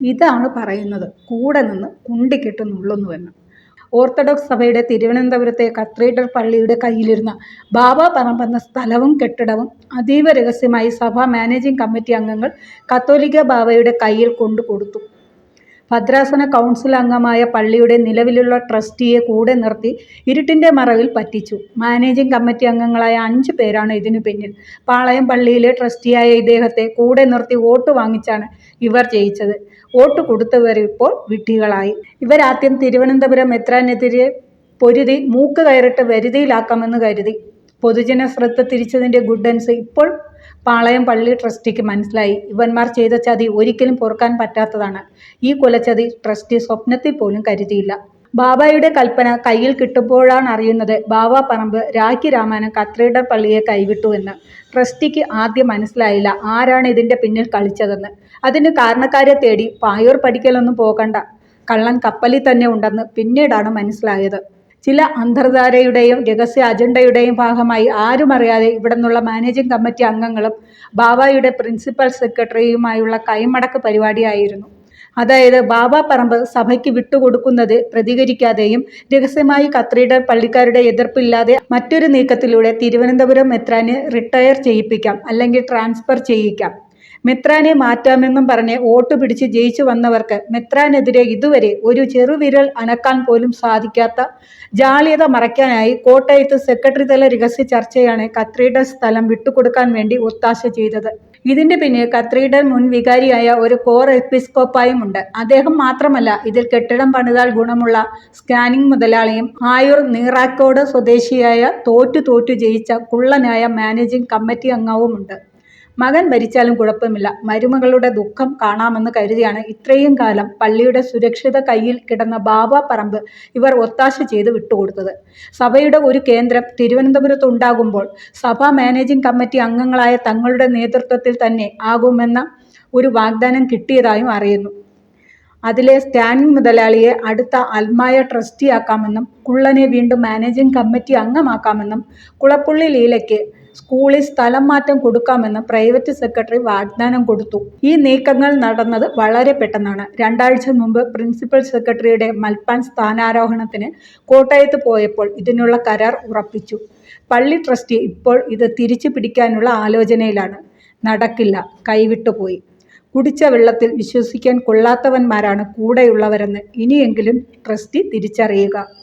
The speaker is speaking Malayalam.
ഇതാണ് പറയുന്നത് കൂടെ നിന്ന് കുണ്ടിക്കിട്ട് നുള്ളുന്നുവെന്ന് ഓർത്തഡോക്സ് സഭയുടെ തിരുവനന്തപുരത്തെ കത്തീഡ്രൽ പള്ളിയുടെ കയ്യിലിരുന്ന ബാബ പറമ്പ് എന്ന സ്ഥലവും കെട്ടിടവും അതീവ രഹസ്യമായി സഭാ മാനേജിംഗ് കമ്മിറ്റി അംഗങ്ങൾ കത്തോലിക്ക ബാബയുടെ കയ്യിൽ കൊണ്ടുകൊടുത്തു. ഭദ്രാസന കൗൺസിൽ അംഗമായ പള്ളിയുടെ നിലവിലുള്ള ട്രസ്റ്റിയെ കൂടെ നിർത്തി ഇരുട്ടിന്റെ മറവിൽ പറ്റിച്ചു. മാനേജിംഗ് കമ്മിറ്റി അംഗങ്ങളായ അഞ്ച് പേരാണ് ഇതിനു പിന്നിൽ. പാളയം പള്ളിയിലെ ട്രസ്റ്റിയായ ഇദ്ദേഹത്തെ കൂടെ നിർത്തി വോട്ട് വാങ്ങിച്ചാണ് ഇവർ ജയിച്ചത്. വോട്ട് കൊടുത്തവരിപ്പോൾ വിട്ടികളായി ഇവരാദ്യം തിരുവനന്തപുരം മെത്രാനെതിരെ പൊരുതി മൂക്ക് കയറിട്ട് വരുതിയിലാക്കാമെന്ന് കരുതി. പൊതുജന ശ്രദ്ധ തിരിച്ചതിന്റെ ഗുഡൻസ് ഇപ്പോൾ പാളയം പള്ളി ട്രസ്റ്റിക്ക് മനസ്സിലായി. ഇവന്മാർ ചെയ്ത ചതി ഒരിക്കലും പൊറുക്കാൻ പറ്റാത്തതാണ്. ഈ കൊലച്ചതി ട്രസ്റ്റി സ്വപ്നത്തിൽ പോലും കരുതിയില്ല. ബാബായുടെ കൽപ്പന കയ്യിൽ കിട്ടുമ്പോഴാണ് അറിയുന്നത് ബാബ പറമ്പ് രാഖി രാമാനൻ കത്രീഡർ പള്ളിയെ കൈവിട്ടു എന്ന്. ട്രസ്റ്റിക്ക് ആദ്യം മനസ്സിലായില്ല ആരാണ് ഇതിന്റെ പിന്നിൽ കളിച്ചതെന്ന്. അതിന് കാരണക്കാരെ തേടി പായൂർ പഠിക്കലൊന്നും പോകണ്ട, കള്ളൻ കപ്പലിൽ തന്നെ ഉണ്ടെന്ന് പിന്നീടാണ് മനസ്സിലായത്. ചില അന്തർധാരയുടെയും രഹസ്യ അജണ്ടയുടെയും ഭാഗമായി ആരും അറിയാതെ ഇവിടെ നിന്നുള്ള മാനേജിംഗ് കമ്മിറ്റി അംഗങ്ങളും ബാബായുടെ പ്രിൻസിപ്പൽ സെക്രട്ടറിയുമായുള്ള കൈമടക്ക് പരിപാടിയായിരുന്നു. അതായത് ബാബ പറമ്പ് സഭയ്ക്ക് വിട്ടുകൊടുക്കുന്നത് പ്രതികരിക്കാതെയും രഹസ്യമായി കത്രീഡർ പള്ളിക്കാരുടെ എതിർപ്പില്ലാതെ മറ്റൊരു നീക്കത്തിലൂടെ തിരുവനന്തപുരം മെത്രാനെ റിട്ടയർ ചെയ്യിപ്പിക്കാം, അല്ലെങ്കിൽ ട്രാൻസ്ഫർ ചെയ്യിക്കാം. മെത്രാനെ മാറ്റാമെന്നും പറഞ്ഞ് വോട്ട് പിടിച്ച് ജയിച്ചു വന്നവർക്ക് മെത്രാനെതിരെ ഇതുവരെ ഒരു ചെറുവിരൽ അനക്കാൻ പോലും സാധിക്കാത്ത ജാള്യത മറയ്ക്കാനായി കോട്ടയത്ത് സെക്രട്ടറി തല രഹസ്യ ചർച്ചയാണ് കത്തീഡ്രൽ സ്ഥലം വിട്ടുകൊടുക്കാൻ വേണ്ടി ഒത്താശ ചെയ്തത്. ഇതിന്റെ പിന്നിൽ കത്രീഡൻ മുൻ വികാരിയായ ഒരു കോർ എപ്പിസ്കോപ്പായും ഉണ്ട്. അദ്ദേഹം മാത്രമല്ല ഇതിൽ കെട്ടിടം പണിതാൽ ഗുണമുള്ള സ്കാനിംഗ് മുതലാളിയും ആയൂർ നീറാക്കോട് സ്വദേശിയായ തോറ്റു തോറ്റു ജയിച്ച കുള്ളനായ മാനേജിംഗ് കമ്മിറ്റി അംഗവുമുണ്ട്. മകൻ മരിച്ചാലും കുഴപ്പമില്ല, മരുമകളുടെ ദുഃഖം കാണാമെന്ന് കരുതിയാണ് ഇത്രയും കാലം പള്ളിയുടെ സുരക്ഷിത കയ്യിൽ കിടന്ന ബാബ പറമ്പ് ഇവർ ഒത്താശ ചെയ്ത് വിട്ടുകൊടുത്തത്. സഭയുടെ ഒരു കേന്ദ്രം തിരുവനന്തപുരത്ത് ഉണ്ടാകുമ്പോൾ സഭാ മാനേജിംഗ് കമ്മിറ്റി അംഗങ്ങളായ തങ്ങളുടെ നേതൃത്വത്തിൽ തന്നെ ആകുമെന്ന ഒരു വാഗ്ദാനം കിട്ടിയതായും അറിയുന്നു. അതിലെ സ്റ്റാൻഡിങ് മുതലാളിയെ അടുത്ത അൽമായ ട്രസ്റ്റിയാക്കാമെന്നും കുള്ളനെ വീണ്ടും മാനേജിംഗ് കമ്മിറ്റി അംഗമാക്കാമെന്നും കുളപ്പുള്ളി ലീലയ്ക്ക് സ്കൂളിൽ സ്ഥലം മാറ്റം കൊടുക്കാമെന്ന് പ്രൈവറ്റ് സെക്രട്ടറി വാഗ്ദാനം കൊടുത്തു. ഈ നീക്കങ്ങൾ നടന്നത് വളരെ പെട്ടെന്നാണ്. രണ്ടാഴ്ച മുമ്പ് പ്രിൻസിപ്പൽ സെക്രട്ടറിയുടെ മൽപ്പാൻ സ്ഥാനാരോഹണത്തിന് കോട്ടയത്ത് പോയപ്പോൾ ഇതിനുള്ള കരാർ ഉറപ്പിച്ചു. പള്ളി ട്രസ്റ്റി ഇപ്പോൾ ഇത് തിരിച്ചു പിടിക്കാനുള്ള ആലോചനയിലാണ്. നടക്കില്ല, കൈവിട്ടുപോയി. കുടിച്ച വെള്ളത്തിൽ വിശ്വസിക്കാൻ കൊള്ളാത്തവന്മാരാണ് കൂടെയുള്ളവരെന്ന് ഇനിയെങ്കിലും ട്രസ്റ്റി തിരിച്ചറിയുക.